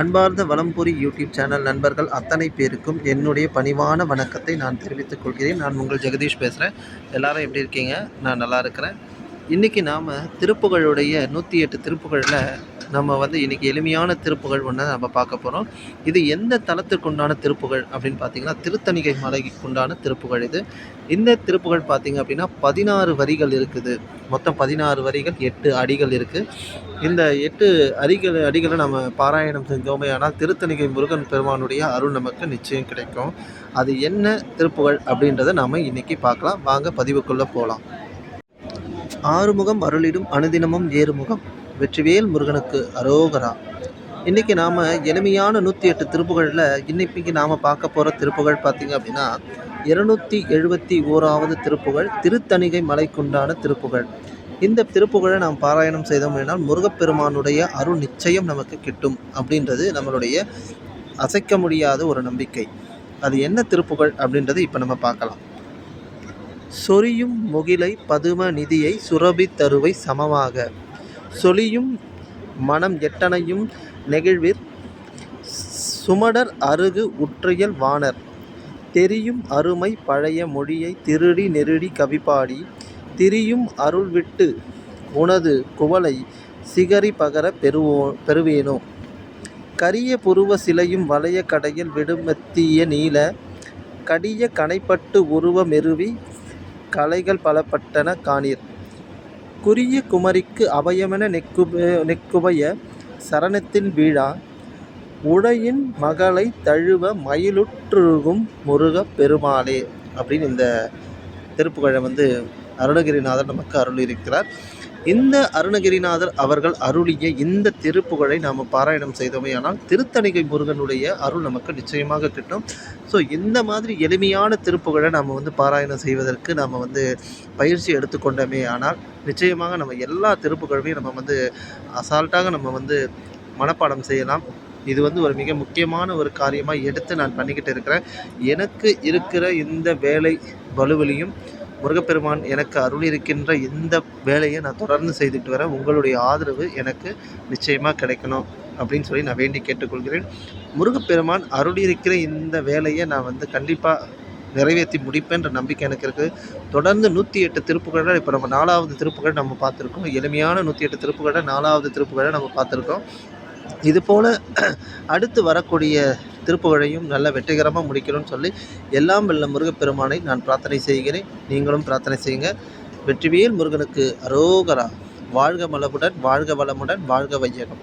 அன்பார்ந்த வலம்புரி YouTube channel நண்பர்கள் அத்தனை பேருக்கும் என்னுடைய பணிவான வணக்கத்தை நான் தெரிவித்துக் கொள்கிறேன். நான் உங்கள் ஜெகதீஷ் பேசுகிறேன் எல்லாரும் எப்படி இருக்கீங்க? நான் நல்லா இருக்கிறேன். இன்றைக்கி நாம் திருப்புகழுடைய நூற்றி எட்டு திருப்புகழில் நம்ம வந்து இன்றைக்கி எளிமையான திருப்புகழ் ஒன்று நம்ம பார்க்க போகிறோம் இது எந்த தலத்திற்குண்டான திருப்புகள் அப்படின்னு பார்த்தீங்கன்னா திருத்தணிகை மலைக்கு உண்டான இது. இந்த திருப்புகள் பார்த்தீங்க அப்படின்னா பதினாறு வரிகள் இருக்குது. மொத்தம் பதினாறு வரிகள் எட்டு அடிகள் இருக்குது இந்த எட்டு அடிகள் அடிகளை நம்ம பாராயணம் செஞ்சோமே ஆனால் திருத்தணிகை முருகன் பெருமானுடைய அருள் நமக்கு நிச்சயம் கிடைக்கும். அது என்ன திருப்புகள் அப்படின்றத நாம் இன்றைக்கி பார்க்கலாம். வாங்க பதிவுக்குள்ளே போகலாம் ஆறுமுகம் அருளிடும் அனுதினமும் ஏறுமுகம். வெற்றிவேல் முருகனுக்கு அரோகரா. இன்றைக்கி நாம் எளிமையான நூற்றி எட்டு திருப்புகழில் இன்னைக்கு நாம் பார்க்க போகிற திருப்புகள் பார்த்திங்க அப்படின்னா இருநூற்றி எழுபத்தி ஓராவது திருப்புகழ் திருத்தணிகை மலைக்குண்டான திருப்புகழ் இந்த திருப்புகழை நாம் பாராயணம் செய்தோம் என்றால் முருகப்பெருமானுடைய அருள் நிச்சயம் நமக்கு கிட்டும் அப்படின்றது நம்மளுடைய அசைக்க முடியாத ஒரு நம்பிக்கை. அது என்ன திருப்புகழ் அப்படின்றத இப்போ நம்ம பார்க்கலாம். சொரியும் முகிலை பதும நிதியை சுரபி தருவை சமமாக. சொலியும் மனம் எட்டனையும் நெகிழ்விற் சுமடர் அருகு உற்றியல் வாணர். தெரியும் அருமை பழைய மொழியை திருடி நெருடி கவிப்பாடி. திரியும் அருள் விட்டு உனது குவளை சிகரி பகர பெறுவோ பெறுவேனோ. கரிய புருவ சிலையும் வளைய கடையில் விடுமத்திய நீல கடிய கனைப்பட்டு உருவ மெருவி கலைகள் பலப்பட்டன காணீர். குறிய குமரிக்கு அபயமென நெக்குப நெக்குபய சரணத்தின் வீழா உடையின் மகளை தழுவ மயிலுற்றுருகும் முருகப் பெருமாளே அப்படின்னு இந்த திருப்புகழை வந்து அருணகிரிநாதர் நமக்கு அருள் இருக்கிறார் இந்த அருணகிரிநாதர் அவர்கள் அருளிய இந்த திருப்புகழை நாம் பாராயணம் செய்தோமையானால் திருத்தணிகை முருகனுடைய அருள் நமக்கு நிச்சயமாக கிட்டும். ஸோ இந்த மாதிரி எளிமையான திருப்புகழை நாம் வந்து பாராயணம் செய்வதற்கு நாம் வந்து பயிற்சி எடுத்துக்கொண்டோமே ஆனால் நிச்சயமாக நம்ம எல்லா திருப்புகழுமே நம்ம வந்து அசால்ட்டாக நம்ம வந்து மனப்பாடம் செய்யலாம். இது வந்து ஒரு மிக முக்கியமான ஒரு காரியமாக எடுத்து நான் பண்ணிக்கிட்டு இருக்கிறேன். எனக்கு இருக்கிற இந்த வேலை வலுவிலையும் முருகப்பெருமான் எனக்கு அருள் இருக்கின்ற இந்த வேலையை நான் தொடர்ந்து செய்துட்டு வரேன் உங்களுடைய ஆதரவு எனக்கு நிச்சயமாக கிடைக்கணும் அப்படின்னு சொல்லி நான் வேண்டி கேட்டுக்கொள்கிறேன். முருகப்பெருமான் அருள் இருக்கிற இந்த வேலையை நான் வந்து கண்டிப்பாக நிறைவேற்றி முடிப்பேன்ற நம்பிக்கை எனக்கு இருக்குது தொடர்ந்து நூற்றி எட்டு திருப்புகழை இப்போ நம்ம நாலாவது திருப்புகளை நம்ம பார்த்துருக்கோம். எளிமையான நூற்றி எட்டு திருப்புகழை நாலாவது திருப்புகழை நம்ம பார்த்துருக்கோம். இது போல் அடுத்து வரக்கூடிய திருப்புகழையும் நல்ல வெற்றிகரமாக முடிக்கணும்னு சொல்லி எல்லாம் வெல்ல முருகப்பெருமானை நான் பிரார்த்தனை செய்கிறேன். நீங்களும் பிரார்த்தனை செய்யுங்க. வெற்றிவேல் முருகனுக்கு அரோகரா. வாழ்க மலமுடன் வாழ்க வளமுடன் வாழ்க வையகம்.